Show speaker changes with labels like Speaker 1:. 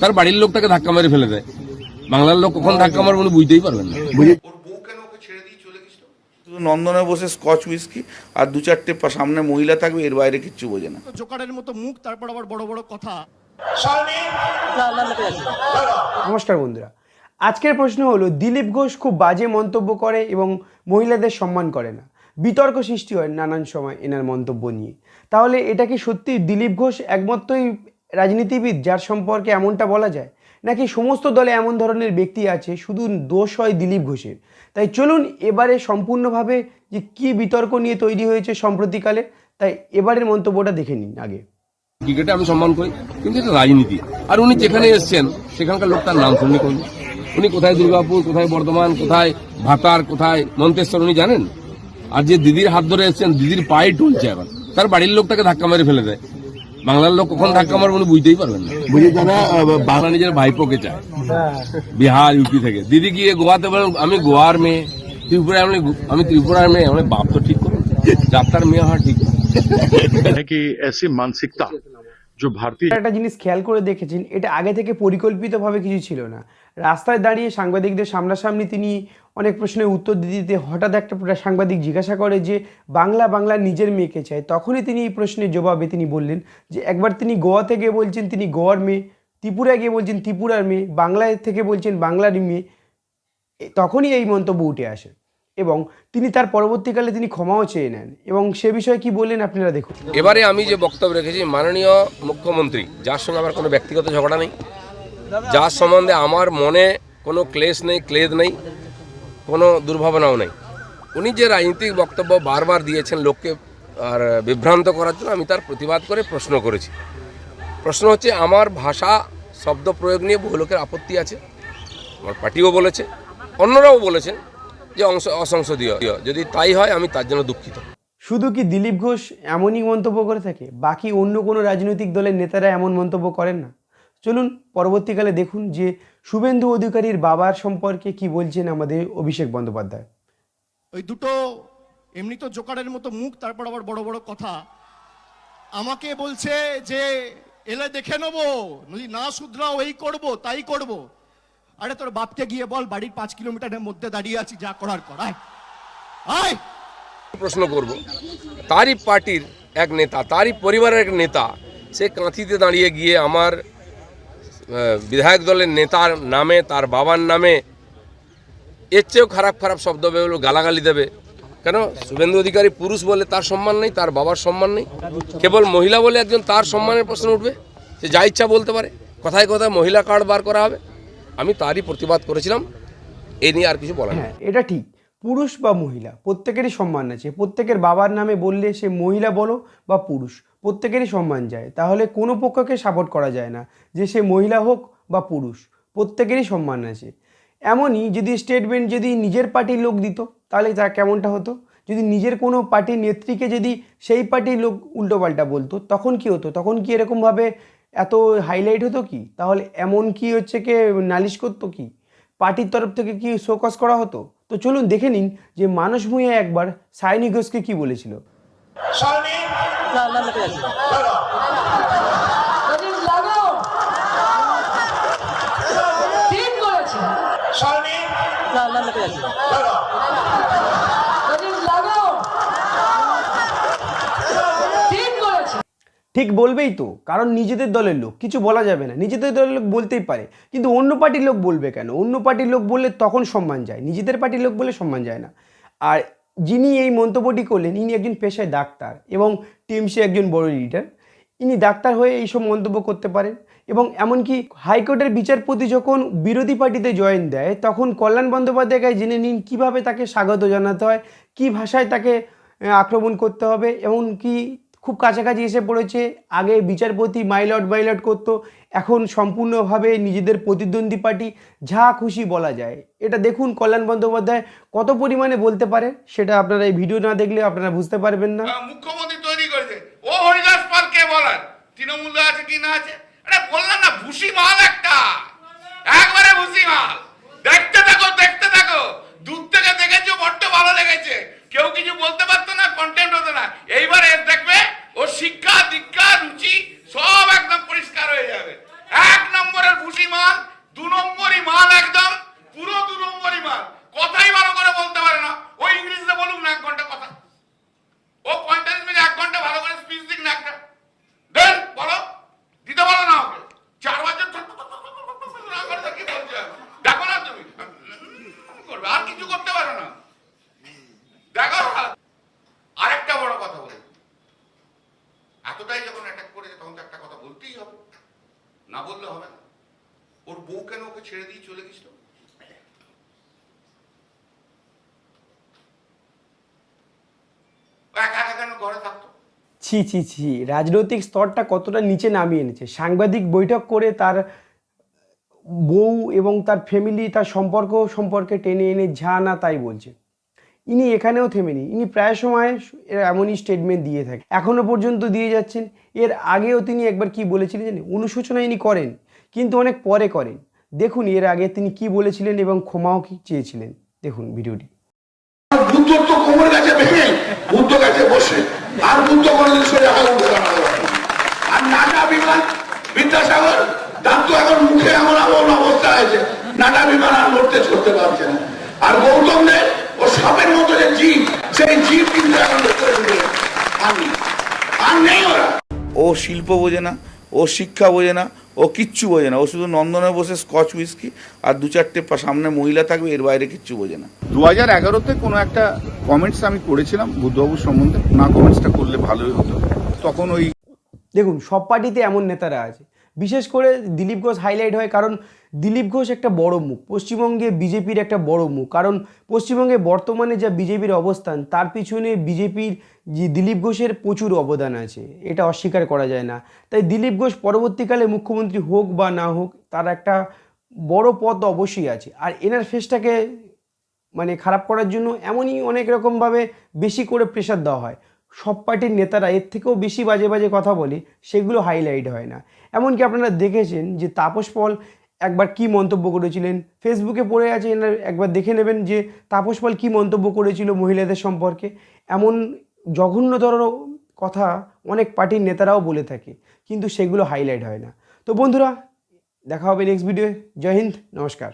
Speaker 1: তার বাড়ির লোক তাকে ধাক্কা মেরে ফেলে দেয়। বাংলার লোক কখন ধাক্কা মারবে উনি বুঝতেই পারবেন না।
Speaker 2: ওর বউ কেন ওকে ছেড়ে দিয়ে চলে গেছিল? শুধু নন্দনে বসে স্কচ উইস্কি আর দু চারটে সামনে মহিলা থাকবে এর বাইরে কিচ্ছু বোঝে না।
Speaker 3: জোকারের মতো মুখ তারপর আবার বড় বড় কথা।
Speaker 4: নমস্কার বন্ধুরা। আজকের প্রশ্ন হলো দিলীপ ঘোষ খুব বাজে মন্তব্য করে এবং মহিলাদের সম্মান করে না। বিতর্ক সৃষ্টি হয় নানান সময় এনার মন্তব্য নিয়ে। তাহলে এটা কি সত্যি? দিলীপ ঘোষ একমাত্রই রাজনীতিবিদ যার সম্পর্কে এমনটা বলা যায়, নাকি সমস্ত দলে এমন ধরনের ব্যক্তি আছে, শুধু দোষ হয় দিলীপ ঘোষের? তাই চলুন এবারে সম্পূর্ণভাবে যে কি বিতর্ক নিয়ে তৈরি হয়েছে সম্প্রতিকালে, তাই এবারের মন্তব্যটা দেখে নিন আগে।
Speaker 1: ক্রিকেটে আমি সম্মান করি, কিন্তু এটা রাজনীতি। আর উনি যেখানে এসছেন, সেখানকার লোক তার নাম শুননি কোন উনি কোথায় দুর্গাপুর, কোথায় বর্ধমান, কোথায় ভাতার কোথায় মন্তেশ্বর, উনি জানেন? আর যে দিদির হাত ধরে এসছেন, দিদির পায়ে টুলছে এখন। তার বাড়ির লোক তাকে ধাক্কা মেরে ফেলে দেয়। বাংলার লোক কখন ধাক্কা মারবো বুঝতেই পারবেন না। বাংলা নিজের ভাইপোকে চায়। হ্যাঁ। বিহার ইউপি থেকে। দিদি গিয়ে গোয়াতে বলেন আমি গোয়ার মেয়ে ত্রিপুরার মেয়ে আমি ত্রিপুরার মেয়ে আমার বাপ তো ঠিক করুন। যাত্রার মেয়ে হওয়া ঠিক
Speaker 5: নাকি এসি মানসিকতা
Speaker 4: একটা জিনিস খেয়াল করে দেখেছেন এটা আগে থেকে পরিকল্পিতভাবে কিছু ছিল না। রাস্তায় দাঁড়িয়ে সাংবাদিকদের সামনাসামনি তিনি অনেক প্রশ্নের উত্তর দিতে দিতে হঠাৎ একটা সাংবাদিক জিজ্ঞাসা করে যে, বাংলা বাংলা নিজের মেয়েকে চায়? তখনই তিনি এই প্রশ্নের জবাবে তিনি বললেন যে, একবার তিনি গোয়া থেকে বলছেন তিনি গোয়ার মেয়ে ত্রিপুরায় গিয়ে বলছেন ত্রিপুরার মেয়ে, বাংলায় থেকে বলছেন বাংলার মেয়ে। তখনই এই মন্তব্য উঠে আসে এবং তিনি তার পরবর্তীকালে তিনি ক্ষমাও চেয়ে নেন এবং সে বিষয়ে কি বললেন আপনারা দেখুন।
Speaker 1: এবারে আমি যে বক্তব্য রেখেছি, মাননীয় মুখ্যমন্ত্রী, যার সঙ্গে আমার কোনো ব্যক্তিগত ঝগড়া নেই। যার সম্বন্ধে আমার মনে কোনো ক্লেশ নেই, ক্লেদ নেই। কোনো দুর্ভাবনাও নেই। উনি যে রাজনৈতিক বক্তব্য বারবার দিয়েছেন লোককে আর বিভ্রান্ত করার জন্য, আমি তার প্রতিবাদ করে প্রশ্ন করেছি। প্রশ্ন হচ্ছে, আমার ভাষা শব্দ প্রয়োগ নিয়ে বহু লোকের আপত্তি আছে। আমার পার্টিও বলেছে। অন্যরাও বলেছেন যে অংশ অসংসদীয়। যদি তাই হয়, আমি তার জন্য দুঃখিত।
Speaker 4: শুধু কি দিলীপ ঘোষ এমনই মন্তব্য করে থাকে? বাকি অন্য কোনো রাজনৈতিক দলের নেতারা এমন মন্তব্য করেন না? চলুন পরবর্তীকালে দেখুন যে শুভেন্দু অধিকারীর বাবার সম্পর্কে কি বলছেন আমাদের অভিষেক বন্দ্যোপাধ্যায়?
Speaker 3: ওই দুটো এমনি তো জোকারের মতো মুখ তারপর আবার বড় বড় কথা। আমাকে বলছে যে এলে দেখে নেব যদি না শুধরাও এই করব তাই করব। আরে তোর বাপকে গিয়ে বল বাড়ির পাঁচ কিলোমিটারের মধ্যে দাঁড়িয়ে আছি যা করার করায় আয়।
Speaker 1: প্রশ্ন করব। তারই পার্টির এক নেতা তারই পরিবারের এক নেতা সে কাঁথিতে দাঁড়িয়ে গিয়ে আমার বিধায়ক দলের নেতার নামে, তার বাবার নামে এর চেয়েও খারাপ খারাপ শব্দ বেরোলো গালাগালি দেবে। কেন? শুভেন্দু অধিকারী পুরুষ বলে তার সম্মান নেই, তার বাবার সম্মান নেই। কেবল মহিলা বলে একজন তার সম্মানের প্রশ্ন উঠবে। সে যা ইচ্ছা বলতে পারে। কথায় কথায় মহিলা কার্ড বার করা হবে। আমি তারই প্রতিবাদ করেছিলাম। এ নিয়ে আর কিছু নেই।
Speaker 4: হ্যাঁ এটা ঠিক। পুরুষ বা মহিলা, প্রত্যেকেরই সম্মান আছে। প্রত্যেকের বাবার নামে বললে সে মহিলা বলো বা পুরুষ, প্রত্যেকেরই সম্মান যায়। তাহলে কোনো পক্ষকে সাপোর্ট করা যায় না যে সে মহিলা হোক বা পুরুষ, প্রত্যেকেরই সম্মান আছে। এমনই যদি স্টেটমেন্ট যদি নিজের পার্টির লোক দিত, তাহলে তা কেমনটা হতো? যদি নিজের কোনো পার্টির নেত্রীকে যদি সেই পার্টির লোক উল্টোপাল্টা বলতো, তখন কি হতো? তখন কি এরকমভাবে এত হাইলাইট হতো কি? তাহলে এমন কি হচ্ছে কি নালিশ করতো কি? পার্টির তরফ থেকে কি শোকস করা হতো? তো চলুন দেখে নিন যে মানস ভূঁইয়া একবার সায়নী ঘোষকে কি বলেছিল
Speaker 6: ঠিক করেছে প্রদীপ লাগাও ঠিক করেছে
Speaker 4: ঠিক বলবেই তো, কারণ নিজেদের দলের লোক, কিছু বলা যাবে না। নিজেদের দলের লোক বলতেই পারে, কিন্তু অন্য পার্টির লোক বলবে কেন? অন্য পার্টির লোক বললে তখন সম্মান যায়, নিজেদের পার্টির লোক বলে সম্মান যায় না। আর যিনি এই মন্তব্যটি করলেন, ইনি একজন পেশায় ডাক্তার এবং টিএমসি একজন বড় লিডার। ইনি ডাক্তার হয়ে এইসব মন্তব্য করতে পারেন এবং এমনকি হাইকোর্টের বিচারপতি যখন বিরোধী পার্টিতে জয়েন দেয়, তখন কল্যাণ বন্দ্যোপাধ্যায়কে জেনে নিন কীভাবে তাকে স্বাগত জানাতে হয়, কী ভাষায় তাকে আক্রমণ করতে হবে এমন কি খুব কাছাকাছি এসে পড়েছে। আগে বিচারপতি মাইলট মাইলট করতো, এখন সম্পূর্ণভাবে নিজেদের প্রতিদ্বন্দ্বী পার্টি যা খুশি বলা যায়। এটা দেখুন কল্যাণ বন্দ্যোপাধ্যায় কত পরিমাণে বলতে পারে, সেটা আপনারা এই ভিডিও না দেখলে আপনারা বুঝতে পারবেন না।
Speaker 2: মুখ্যমন্ত্রী তৈরি করেছে। ও হরিদাস পাল কে বলার? তৃণমূল আছে কি না আছে? আরে বললাম না, ভুসি মাল একটা। একবারে ভুসি মাল। দেখতে থাকো দেখতে থাকো। দূর থেকে দেখেছ, বড্ড ভালো লেগেছে। কেউ কিছু বলতে পারতো না কন্টেন্ট হতো না। এইবার এর দেখবে ও শিক্ষা, দীক্ষা, রুচি সব একদম পরিষ্কার হয়ে যাবে এক নম্বর ভুসি মাল দু নম্বরই মাল একদম পুরো দু নম্বরই মাল কথাই ভালো করে বলতে পারে না ও ইংরেজিতে বলুক না এক ঘণ্টা কথা ও পঁয়তাল্লিশ মিনিট এক ঘণ্টা ভালো করে স্পিচ দিক না একটা দেন বলো দিতে বলো না ওকে চার বছর না করে তো কি বলছে দেখো না তুমি করবে আর কিছু করতে পারো না দেখো আরেকটা বড় কথা বলে এতটাই যখন অ্যাটাক করেছে, তখন তো একটা কথা বলতেই হবে। না বললে হবে না। ওর বউ কেন ওকে ছেড়ে দিয়ে চলে গেছিল?
Speaker 4: ছি ছি ছি, রাজনৈতিক স্তরটা কতটা নিচে নামিয়ে এনেছে। সাংবাদিক বৈঠক করে তার বউ এবং তার ফ্যামিলি তার সম্পর্ক সম্পর্কে টেনে এনে যা না তাই বলছে। ইনি এখানেও থেমেনি। ইনি প্রায় সময় এমনই স্টেটমেন্ট দিয়ে থাকে এখনও পর্যন্ত দিয়ে যাচ্ছেন। এর আগেও তিনি একবার কি বলেছিলেন জানেন? অনুশোচনা ইনি করেন, কিন্তু অনেক পরে করেন। দেখুন এর আগে তিনি কি বলেছিলেন এবং ক্ষমাও কি চেয়েছিলেন। দেখুন ভিডিওটি।
Speaker 7: আর। আর গৌতম দেব সাপের মতো যে জীব সেই জীব কিন্তু চড়তে আর নেই। আর নেই ওরা
Speaker 8: ও শিল্প বোঝে না ও শিক্ষা বোঝে না ও কিচ্ছু বোঝে না। ও শুধু নন্দনে বসে স্কচ উইস্কি আর দু চারটে পা- সামনে মহিলা থাকবে এর বাইরে কিচ্ছু বোঝে না।
Speaker 9: দু হাজার এগারোতে কোনো একটা কমেন্টস আমি করেছিলাম বুদ্ধবাবুর সম্বন্ধে। না কমেন্টসটা করলে ভালোই হতো। তখন ওই
Speaker 4: দেখুন সব পার্টিতে এমন নেতারা আছে। বিশেষ করে দিলীপ ঘোষ হাইলাইট হয় কারণ দিলীপ ঘোষ একটা বড় মুখ, পশ্চিমবঙ্গে বিজেপির একটা বড় মুখ। কারণ পশ্চিমবঙ্গে বর্তমানে যা বিজেপির অবস্থান, তার পিছনে বিজেপির যে দিলীপ ঘোষের প্রচুর অবদান আছে, এটা অস্বীকার করা যায় না। তাই দিলীপ ঘোষ পরবর্তীকালে মুখ্যমন্ত্রী হোক বা না হোক, তার একটা বড় পদ অবশ্যই আছে। আর এনার ফেসটাকে মানে খারাপ করার জন্য এমনই অনেক রকমভাবে বেশি করে প্রেশার দেওয়া হয়। সব পার্টির নেতারা এর থেকেও বেশি বাজে বাজে কথা বলে, সেগুলো হাইলাইট হয় না। এমনকি আপনারা দেখেছেন যে তাপস পল একবার কি মন্তব্য করেছিলেন? ফেসবুকে পড়ে আছে, এনার একবার দেখে নেবেন যে তাপস পাল কী মন্তব্য করেছিল মহিলাদের সম্পর্কে। এমন জঘন্যতর কথা অনেক পার্টির নেতারাও বলে থাকে, কিন্তু সেগুলো হাইলাইট হয় না। তো বন্ধুরা, দেখা হবে নেক্সট ভিডিও জয় হিন্দ, নমস্কার।